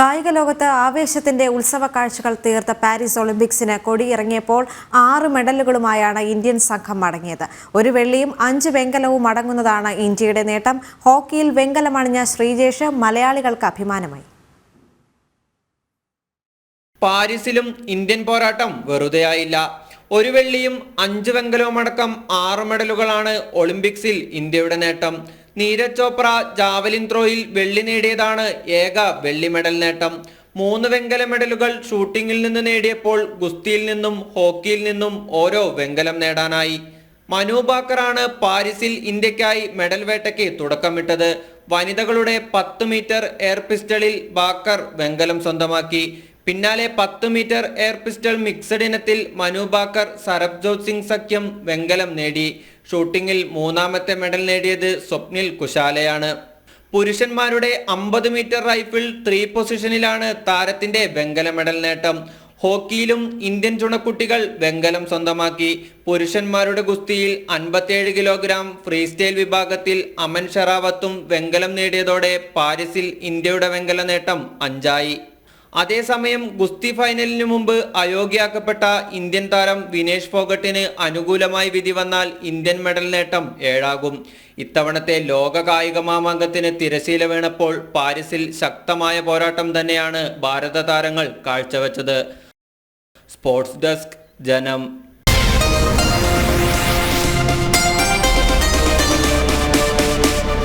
കായിക ലോകത്ത് ആവേശത്തിന്റെ ഉത്സവ കാഴ്ചകൾ തീർത്ത പാരീസ് ഒളിമ്പിക്സിന് കൊടിയിറങ്ങിയപ്പോൾ ആറ് മെഡലുകളുമായാണ് ഇന്ത്യൻ സംഘം മടങ്ങിയത്. ഒരു വെള്ളിയും അഞ്ച് വെങ്കലവും അടങ്ങുന്നതാണ് ഇന്ത്യയുടെ നേട്ടം. ഹോക്കിയിൽ വെങ്കലമണിഞ്ഞ ശ്രീജേഷ് മലയാളികൾക്ക് അഭിമാനമായി. പാരീസിലും ഇന്ത്യൻ പോരാട്ടം വെറുതെയായില്ല. ഒരു വെള്ളിയും അഞ്ച് വെങ്കലവും അടക്കം ആറ് മെഡലുകളാണ് ഒളിമ്പിക്സിൽ ഇന്ത്യയുടെ നേട്ടം. നീരജ് ചോപ്ര ജാവലിൻ ത്രോയിൽ വെള്ളി നേടിയതാണ് ഏക വെള്ളി മെഡൽ നേട്ടം. മൂന്ന് വെങ്കല മെഡലുകൾ ഷൂട്ടിങ്ങിൽ നിന്ന് നേടിയപ്പോൾ ഗുസ്തിയിൽ നിന്നും ഹോക്കിയിൽ നിന്നും ഓരോ വെങ്കലം നേടാനായി. മനു ബാക്കറാണ് പാരീസിൽ ഇന്ത്യക്കായി മെഡൽ വേട്ടയ്ക്ക് തുടക്കമിട്ടത്. വനിതകളുടെ പത്ത് മീറ്റർ എയർ പിസ്റ്റളിൽ ബാക്കർ വെങ്കലം സ്വന്തമാക്കി. പിന്നാലെ പത്ത് മീറ്റർ എയർ പിസ്റ്റൾ മിക്സഡ് ഇനത്തിൽ മനു ബാക്കർ സരബ്ജോത് സിംഗ് സഖ്യം വെങ്കലം നേടി. ഷൂട്ടിംഗിൽ മൂന്നാമത്തെ മെഡൽ നേടിയത് സ്വപ്നിൽ കുശാലയാണ്. പുരുഷന്മാരുടെ അമ്പത് മീറ്റർ റൈഫിൾ ത്രീ പൊസിഷനിലാണ് താരത്തിന്റെ വെങ്കല മെഡൽ നേട്ടം. ഹോക്കിയിലും ഇന്ത്യൻ ചുണക്കുട്ടികൾ വെങ്കലം സ്വന്തമാക്കി. പുരുഷന്മാരുടെ ഗുസ്തിയിൽ അൻപത്തിയേഴ് കിലോഗ്രാം ഫ്രീ സ്റ്റൈൽ വിഭാഗത്തിൽ അമൻ ഷെറാവത്തും വെങ്കലം നേടിയതോടെ പാരീസിൽ ഇന്ത്യയുടെ വെങ്കല നേട്ടം അഞ്ചായി. അതേസമയം ഗുസ്തി ഫൈനലിനു മുമ്പ് അയോഗ്യയാക്കപ്പെട്ട ഇന്ത്യൻ താരം വിനേഷ് ഫോഗട്ടിന് അനുകൂലമായി വിധി വന്നാൽ ഇന്ത്യൻ മെഡൽ നേട്ടം ഏഴാകും. ഇത്തവണത്തെ ലോക കായിക മാമാങ്കത്തിന് തിരശീല വീണപ്പോൾ പാരീസിൽ ശക്തമായ പോരാട്ടം തന്നെയാണ് ഭാരത താരങ്ങൾ കാഴ്ചവെച്ചത്. സ്പോർട്സ് ഡെസ്ക് ജനം